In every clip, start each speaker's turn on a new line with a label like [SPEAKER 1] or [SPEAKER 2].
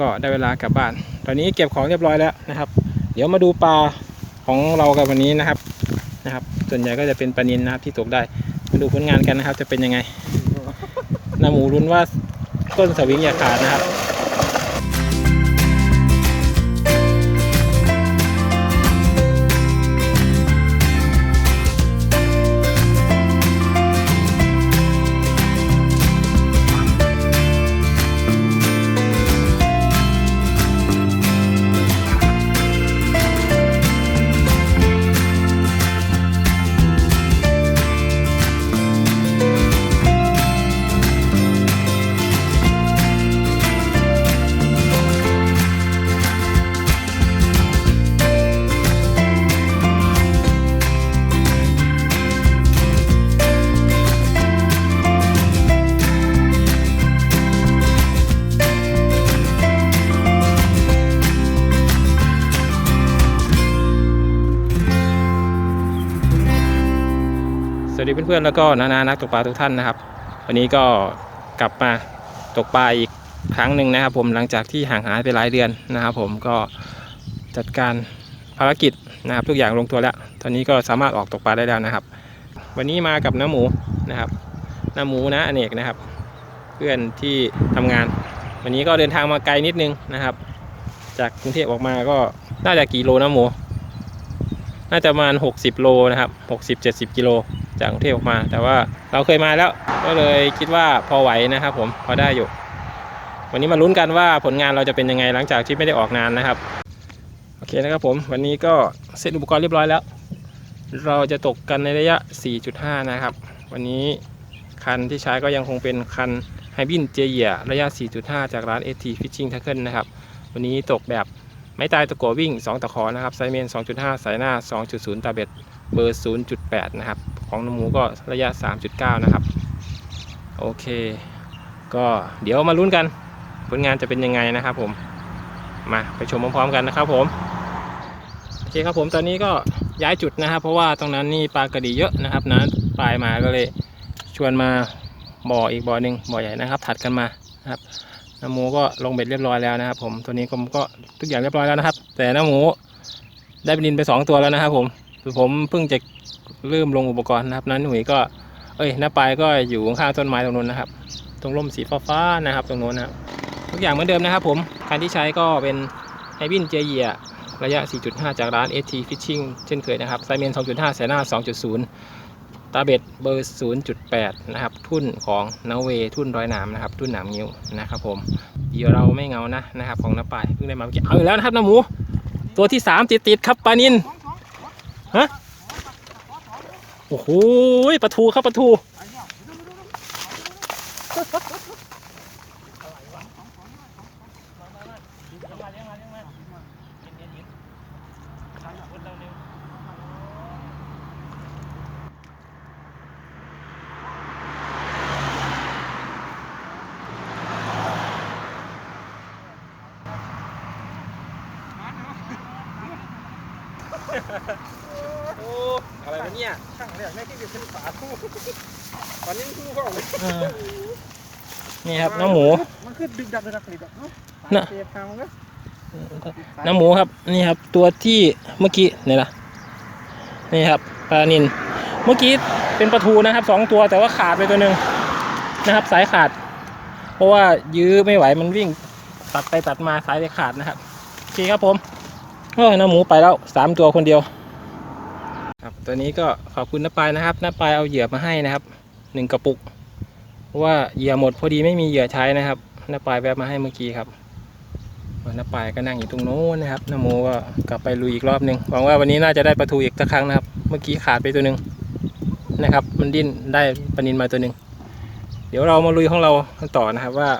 [SPEAKER 1] ก็ได้เวลากลับบ้าน ตอนนี้เก็บของเรียบร้อยแล้วนะครับ เดี๋ยวมาดูปลาของเรากันวันนี้นะครับนะครับ ส่วนใหญ่ก็จะเป็นปลานินนะครับที่ตกได้ มาดูผลงานกันนะครับ จะเป็นยังไงน้าหมูรุ้นว่าต้นสวิงอย่าขาดนะครับ เพื่อนๆแล้วก็นานานักตกปลาทุกท่านนะครับ วันนี้ก็กลับมาตกปลาอีกครั้งหนึ่งนะครับ ผมหลังจากที่ห่างหายไปหลายเดือนนะครับ ผมก็จัดการภารกิจนะครับทุกอย่างลงตัวแล้ว ตอนนี้ก็สามารถออกตกปลาได้แล้วนะครับ วันนี้มากับน้าหมูนะครับน้าหมูนะอเนกนะครับ เพื่อนที่ทำงาน วันนี้ก็เดินทางมาไกลนิดนึงนะครับ จากกรุงเทพออกมาก็น่าจะกี่โลนะหมู น่าจะประมาณ 60 โลนะครับ 60-70 กิโล จากกรุงเทพออกมา แต่ว่าเราเคยมาแล้ว ก็เลยคิดว่าพอไหวนะครับ ผมพอได้อยู่ วันนี้มาลุ้นกันว่าผลงานเราจะเป็นยังไงหลังจากที่ไม่ได้ออกนานนะครับโอเคนะครับผมวันนี้ก็เซตอุปกรณ์เรียบร้อยแล้ว เราจะตกกันในระยะ 4.5 นะครับ วันนี้คันที่ใช้ก็ยังคงเป็นคันไฮบินเจียระยะ 4.5 จากร้าน AT Fishing Tackle นะครับ วันนี้ตกแบบไม่ตายตะกัววิ่ง 2 ตะขอนะครับไซเมน 2.5 สายหน้า 2.0 ตาเบ็ด เบอร์ 0.8 นะครับ ของน้ำหมูก็ระยะ 3.9 นะครับ โอเค ก็เดี๋ยวมาลุ้นกัน ผลงานจะเป็นยังไงนะครับผมมาไปชมพร้อมๆกันนะครับผมโอเคครับผมตอนนี้ก็ย้ายจุดนะครับ เพราะว่าตรงนั้นนี่ปลากระดีเยอะนะครับนะปลายมาก็เลยชวนมาบ่ออีกบ่อหนึ่งบ่อใหญ่นะครับ ถัดกันมานะครับน้ำหมูก็ลงเบ็ดเรียบร้อยแล้วนะครับ ผมตัวนี้ผมก็ทุกอย่างเรียบร้อยแล้วนะครับ แต่น้ำหมูได้ปลานินไปสองตัวแล้วนะครับผม คือผมเพิ่งจะเริ่มลงอุปกรณ์นะครับนั้นหนุ่ยก็เอ้ยน้าปายก็อยู่ข้างต้นไม้ตรงนู้นนะครับ ตรงร่มสีฟ้าๆนะครับ ตรงนู้นนะครับทุกอย่างเหมือนเดิมนะครับ ผมคันที่ใช้ก็เป็นไฮบินเจเยียระยะ 4.5 จากร้าน AT Fishing เช่นเคยนะครับไซเมน 2.5 แสนหน้า 2.0 ตาเบ็ดเบอร์ 0.8 นะครับ ทุ่นของนาเวทุ่นร้อยหนามนะครับ ทุ่นหนามนิ้วนะครับผมเดี๋ยวเราไม่เงานะนะครับ ของน้าปายเพิ่งได้มาเมื่อกี้เอาอีกแล้วนะครับน้าหมู ตัวที่ 3 ติดติดๆครับปลานิน ฮะโอ้โหปลาทูครับปลาทูโอ้อะไรวะเนี่ย
[SPEAKER 2] ข้างแรกแม่ที่เป็นฝาทูตอนนี้ทูก็ออกเลย
[SPEAKER 1] เออนี่ครับน้องหมู
[SPEAKER 2] มันคือดึกดักดึกดักดึกดักเนาะ
[SPEAKER 1] น่ะ
[SPEAKER 2] เสียทางมันก็
[SPEAKER 1] น้ำหมูครับนี่ครับ ตัวที่เมื่อกี้เนี่ยนะนี่ครับปลานินเมื่อกี้เป็นปลาทูนะครับสองตัวแต่ว่าขาดไปตัวหนึ่งนะครับ สายขาด เพราะว่ายื้อไม่ไหวมันวิ่ง ตัดไปตัดมาสายเลยขาดนะครับโอเคครับผมโอ้ยน้ำหมูไปแล้วสามตัวคนเดียวครับ ตัวนี้ก็ขอบคุณน้าปายนะครับน้าปายเอาเหยื่อมาให้นะครับหนึ่งกระปุกเพราะว่าเหยื่อหมดพอดีไม่มีเหยื่อใช้นะครับน้าปายแวะมาให้เมื่อกี้ครับน้าปายก็นั่งอยู่ตรงโน้นนะครับน้าโมก็กลับไปลุยอีกรอบหนึ่งหวังว่าวันนี้น่าจะได้ปลาทูอีกสักครั้งนะครับ เมื่อกี้ขาดไปตัวหนึ่งนะครับ มันดิ้นได้ปลานินมาตัวหนึ่งเดี๋ยวเรามาลุยของเราต่อนะครับว่า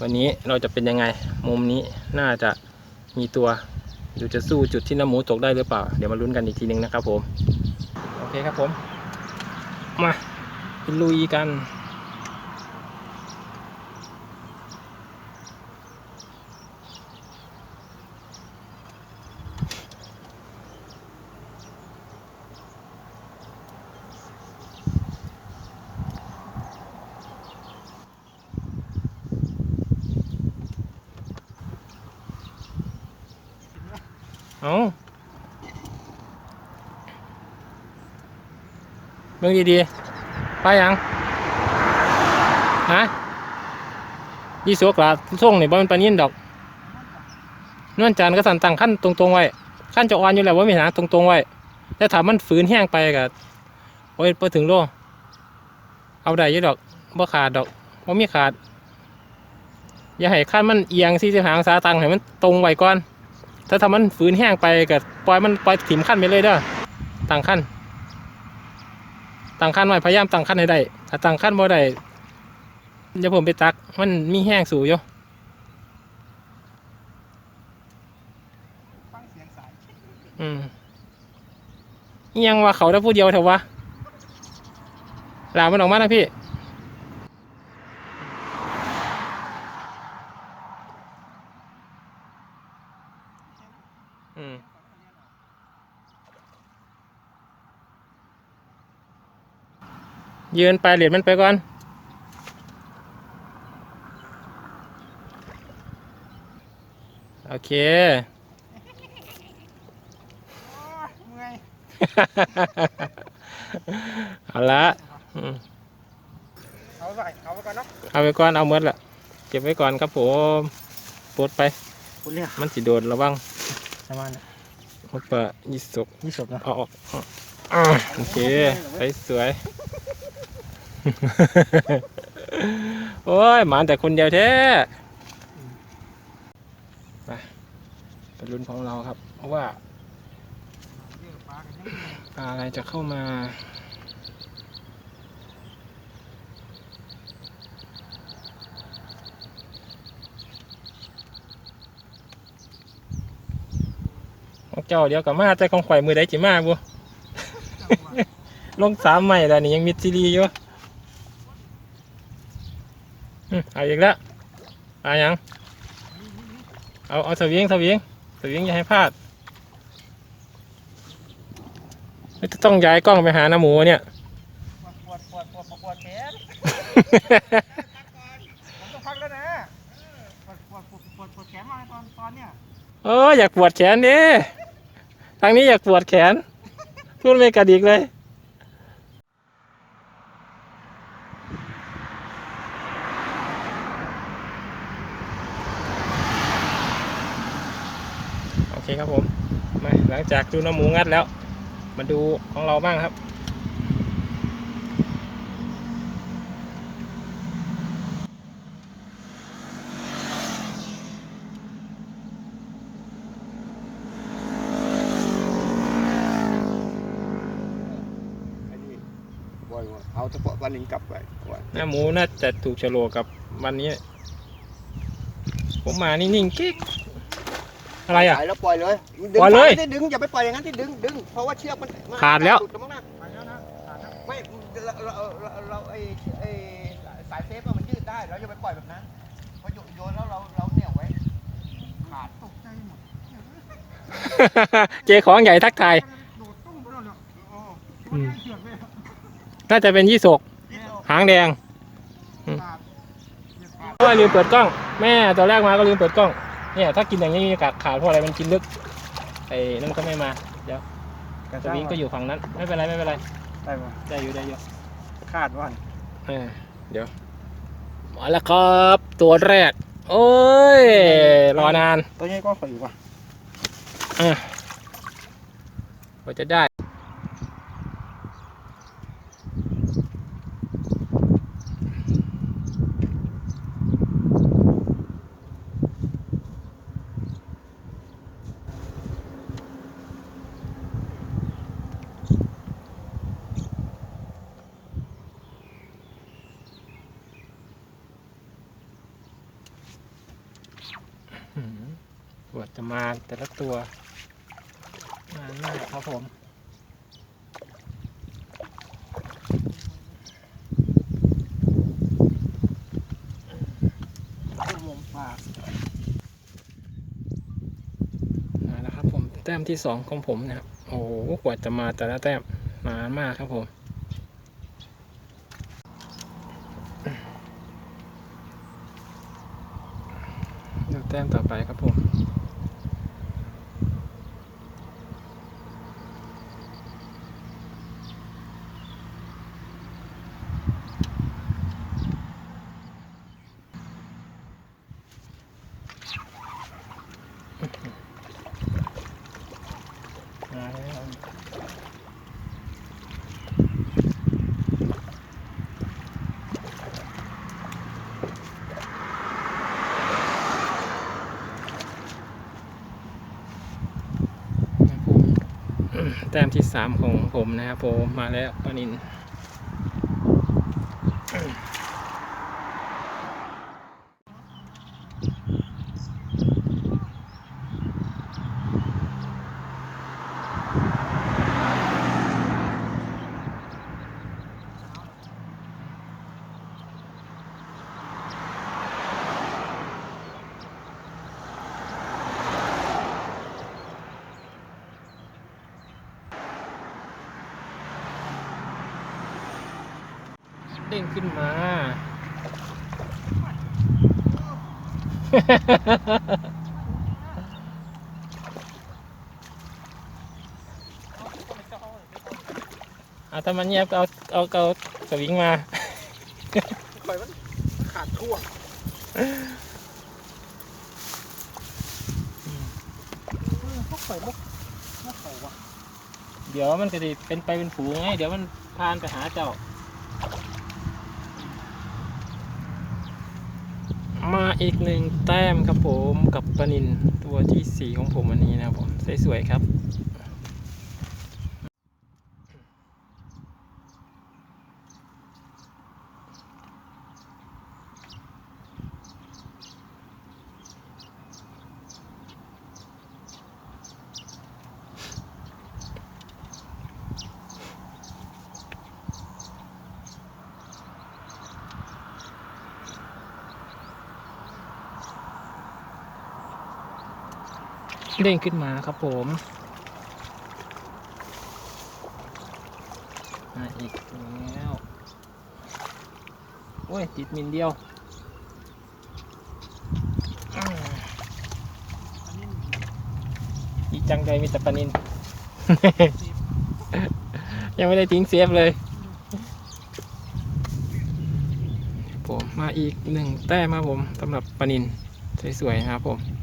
[SPEAKER 1] วันนี้เราจะเป็นยังไง มุมนี้น่าจะมีตัวหรือจะสู้จุดที่น้ำหมูตกได้หรือเปล่า เดี๋ยวมาลุ้นกันอีกทีหนึงนะครับผม เคครับผม มาลุยกัน เอา เบิ่งดีๆ ไปยัง ฮะยี่สวกละส่งนี่บ่มันปานยินดอกนวลจันทร์ก็สั่นตั้งขั้นตรงๆไว้ขั้นจะอ่อนอยู่แล้วว่ามีหาตรงๆไว้แต่ถ้ามันฝืนแห้งไปก็โอ้ยพอถึงโลเอาได้ยี่ดอกบ่ขาดดอกบ่มีขาด อย่าให้ขั้นมันเอียงสี่สิหางศาตังให้มันตรงไว้ก่อน ถ้าทำมันฝืนแห้งไปก็ปล่อยมันปล่อยถิ่มขั้นไปเลยเด้อตั้งขั้น ตั้งขั้นไว้พยายามตั้งขั้นให้ได้ถ้าตั้งขั้นบ่ได้อย่าผมไปตัก มันมีแห้งสูอยู่
[SPEAKER 2] ฟังเยงสาย
[SPEAKER 1] อืมยังว่าเขาได้พูดเดียวเถอะวะลามันออกมานะพี่ ยืนไปเหรียญมันไปก่อน โอเค
[SPEAKER 2] โอ้ยเมื่อย
[SPEAKER 1] เอาละอืม
[SPEAKER 2] เอาไปเอาไปก่อนเนาะ
[SPEAKER 1] เอาไปก่อนเอาเมดละเก็บไว้ก่อนครับผมปลดไป
[SPEAKER 2] คุณเรียก
[SPEAKER 1] มันสิโดนระวัง
[SPEAKER 2] ประมาณนี้
[SPEAKER 1] หมดเปิดยี่สก
[SPEAKER 2] ยี่สิบนะ
[SPEAKER 1] เอาออกอ่าโอเค ไปสวย โอ้ยหมาแต่คนเดียวแท้ไปเป็นรุ่นของเราครับ เพราะว่าปลาอะไรจะเข้ามาเจ้าเดี๋ยวกับมาแต่ของข่อยมือใดจิมาบุลงสามใหม่แล้วนี่ยังมีซีรีส์อยู่ เอาอีกแล้วเอายัง เอาเอาสวิงสวิงสวิงอย่าให้พลาดไม่ต้องย้ายกล้องไปหาน้าหมูเนี่ย
[SPEAKER 2] ปวดปวดปวดปวดปวดแขนผมต้องพักแล้วนะปวดปวดปวดปวดปวดแขนมาตอนตอนเนี้ย
[SPEAKER 1] เอออยากปวดแขนดิทางนี้อยากปวดแขนพูดไม่กระดิกเลย เคครับผมมาหลังจากดูน้ำหมูงัดแล้ว มาดูของเราบ้างครับ
[SPEAKER 2] อันนี้บ่อยเอาเฉพาะวันหนึ่งกลับไปว่า
[SPEAKER 1] หน้าหมูน่าจะถูกโฉลกกับวันนี้ ผมมานิ่งๆกิ๊ก อะไรอะ
[SPEAKER 2] สายแล้วปล่อยเลย
[SPEAKER 1] ปล่อยเลย
[SPEAKER 2] ดึงสาไม่ได้ดึงอย่าไปปล่อยอย่างนั้นที่ดึงดึงเพราะว่าเชือกมันมัน
[SPEAKER 1] ขาดแล้ว
[SPEAKER 2] หลุมั้งนะไม่เราเราเราเราไอ้ไอ้สายเซฟอะมันยืดได้เราอย่าไปปล่อยแบบนั้นพอโยนโยนแล้วเราเราเหนี่ยวไว้ขาดตกใจหมด
[SPEAKER 1] เจของใหญ่ทักทาย
[SPEAKER 2] โดดตุ้มไปแล้วเนี่ยโอ้
[SPEAKER 1] อืม
[SPEAKER 2] เชือกเลย
[SPEAKER 1] น่าจะเป็นยี่สก
[SPEAKER 2] นี่เอา
[SPEAKER 1] หางแดง
[SPEAKER 2] ขาดขาด
[SPEAKER 1] ก็ลืมเปิดกล้อง แม่ตอนแรกมาก็ลืมเปิดกล้อง เนี่ยถ้ากินอย่างนี้มีโอกาสขาดเพราะอะไรมันกินลึกไอ้นั่นก็ไม่มาเดี๋ยวสวิงก็อยู่ฝั่งนั้น ไม่เป็นไรไม่เป็นไร
[SPEAKER 2] ได้ปะ
[SPEAKER 1] ได้อยู่ได้อยู่
[SPEAKER 2] คาดว่า
[SPEAKER 1] เออเดี๋ยวมาแล้วครับตัวแรก โอ้ยรอนาน
[SPEAKER 2] ตัวนี้ก็ขออยู่ป่ะ
[SPEAKER 1] อะกว่าจะได้ อืมป วดจะมาแต่ละตัวนานมากครับผม
[SPEAKER 2] งมปาก
[SPEAKER 1] มาแล้วครับผมแต้มที่สองของผมนะครับโอ้โหกว่าจะมาแต่ละแต้มนานมากครับผมดูแต้มต่อไปครับผม แต้มที่สามของผมนะครับผมมาแล้วปานิน ด้งขึ้นมา เอาถ้ามันเงียบก็เอาเอาเอาสวิงมา
[SPEAKER 2] ปล่อยมันขาดทั่วเขาปล่อยมุกมุกเขาวะ
[SPEAKER 1] เดี๋ยวมันก็จะเป็นไปเป็นฝูงไง เดี๋ยวมันพานไปหาเจ้า มาอีกหนึ่งแต้มครับผมกับปนินตัวที่สี่ของผมวันนี้นะครับผมสวยๆครับ เด้งขึ้นมาครับผมมาอีกแล้วโอ้ยติดมินเดียวมีจังใจมีแต่ปนิน ยังไม่ได้ทิ้งเซฟเลย ผมมาอีกหนึ่งแต้มครับผมสำหรับปนิน สวยๆนะครับผม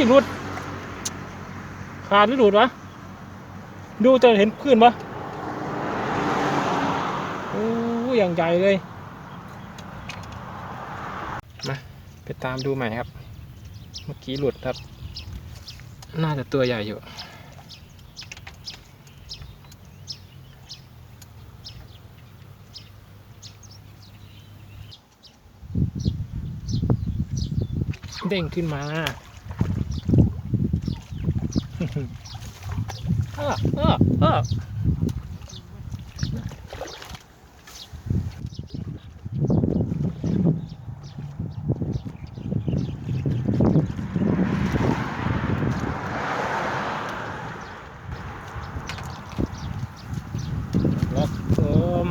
[SPEAKER 1] ยหลุด ขาดหรือหลุดวะ ดูจะเห็นพื้นปะโอ้ยอย่างใหญ่เลย มาไปตามดูใหม่ครับ เมื่อกี้หลุดครับ น่าจะตัวใหญ่อยู่เด้งขึ้นมา ออเออเออล็อกผม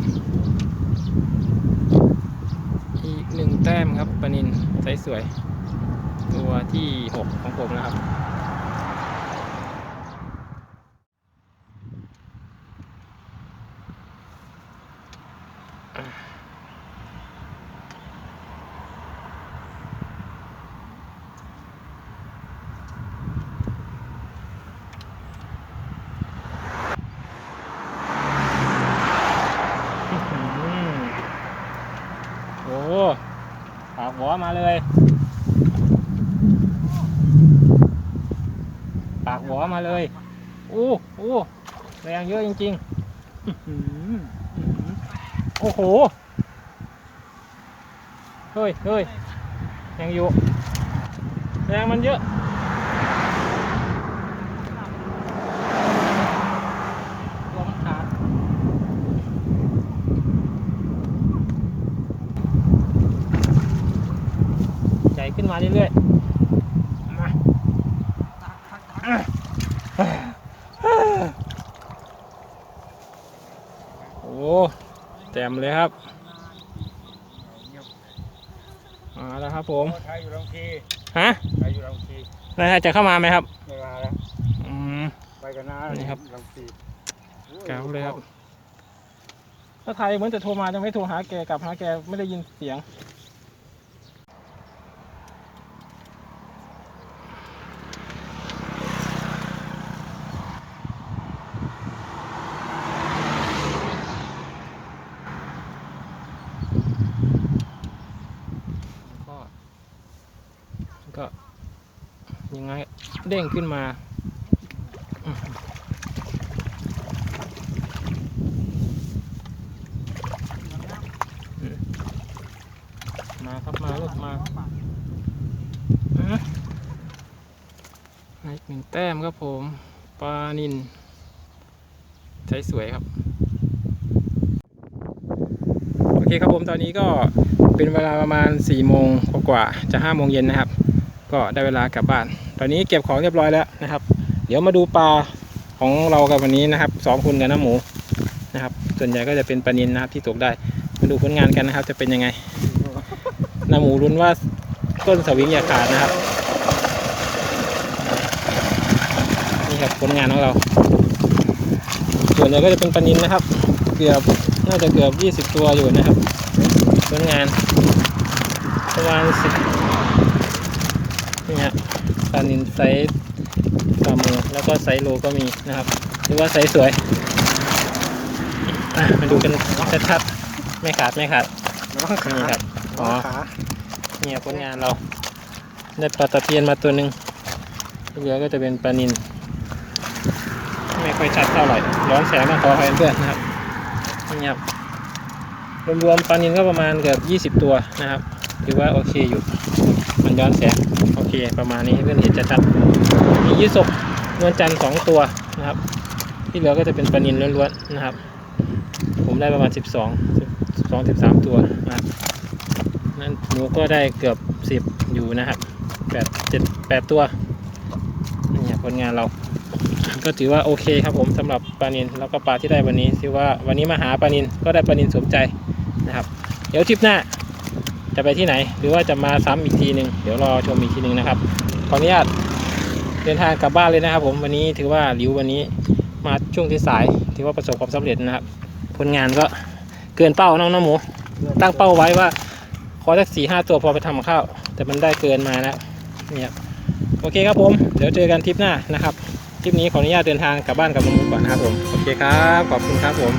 [SPEAKER 1] อีกหนึ่งแต้มครับปานินใสสวยตัวที่หกของผมนะครับ อื้อหือโอ้ปากหัวมาเลย ปากหัวมาเลยอู้อู้แรงเยอะจริงๆโอ้โหเฮ้ยเฮ้ยยังอยู่แรงมันเยอะตัวมัดใหญ่ขึ้นมาเรื่อยๆ มา
[SPEAKER 2] ตักตักตัก
[SPEAKER 1] มเลยครับ มาแล้วครับผม
[SPEAKER 2] ไทยอยู่ลำที
[SPEAKER 1] ฮะ
[SPEAKER 2] ไทยอยู่ลำที
[SPEAKER 1] นายจะเข้ามาไหมครับ
[SPEAKER 2] ไม่มาแล้ว
[SPEAKER 1] อืม
[SPEAKER 2] ไปกันนะ
[SPEAKER 1] นี่ครับ
[SPEAKER 2] ลำที
[SPEAKER 1] แกวเลยครับถ้าไทยเหมือนจะโทรมายังไม่โทรหาแกกลับหาแกไม่ได้ยินเสียง ก็ยังไงเด้งขึ้นมา มาครับมาลูกมาอีกหนึ่งแต้มครับผม ปลานินใช้สวยครับ โอเคครับผมตอนนี้ก็เป็นเวลาประมาณ4ี่โมงกว่าจะ5้าโมงเย็นนะครับ ก็ได้เวลากลับบ้าน ตอนนี้เก็บของเรียบร้อยแล้วนะครับ เดี๋ยวมาดูปลาของเรากันวันนี้นะครับสองคนกันนะหมูนะครับ ส่วนใหญ่ก็จะเป็นปลานินนะครับที่ตกได้ มาดูผลงานกันนะครับ จะเป็นยังไงนะหมูรุ้นว่าต้นสวิงอย่าขาดนะครับ นี่ครับผลงานของเรา ส่วนใหญ่ก็จะเป็นปลานินนะครับ เกือบน่าจะเกือบ 20 ตัวอยู่นะครับผลงานประมาณ10ี่ยปานินไซส์ฝ่ามือแล้วก็ไซส์โลก็มีนะครับหรือว่าไซส์สวยมาดูกันชัดๆไม่ขาดไม่ขาดนี่ครับอ๋อเนี่ยผลงานเรา ได้ปลาตะเพียนมาตัวหนึ่งเหลือก็จะเป็นปลานินไม่ค่อยชัดเท่าไหร่ร้อนแสงมากขอให้เพื่อนนะครับเงียบรวมๆปลานินก็ประมาณเกือบ20 ตัวนะครับถือว่าโอเคอยู่ มันย้อนแสงโอเคประมาณนี้ให้เพื่อนเห็นชัดๆมียี่สกนวลจันทร์สองตัวนะครับ ที่เหลือก็จะเป็นปลานินล้วนๆนะครับ ผมได้ประมาณ 12 12 13 ตัวนะครับนั่นหมูก็ได้เกือบสิบอยู่นะครับแปดเจ็ดแปดตัวนี่ผลงานเราก็ถือว่าโอเคครับผมสำหรับปลานินแล้วก็ปลาที่ได้วันนี้ถือว่าวันนี้มาหาปลานินก็ได้ปลานินสมใจนะครับ เดี๋ยวทริปหน้า จะไปที่ไหน หรือว่าจะมาซ้ำอีกทีหนึ่งเดี๋ยวรอชมอีกทีหนึ่งนะครับขออนุญาตเดินทางกลับบ้านเลยนะครับ ผมวันนี้ถือว่าหลิววันนี้มาช่วงที่สายถือว่าประสบความสำเร็จนะครับ ผลงานก็เกินเป้าน้องน้องหมู ตั้งเป้าไว้ว่าขอสักสี่ห้าตัวพอไปทำกับข้าว แต่มันได้เกินมานะเนี่ยโอเคครับผมเดี๋ยวเจอกันทริปหน้านะครับทริปนี้ขออนุญาตเดินทางกลับบ้านกับลุงก่อนนะครับผมโอเคครับขอบคุณครับผม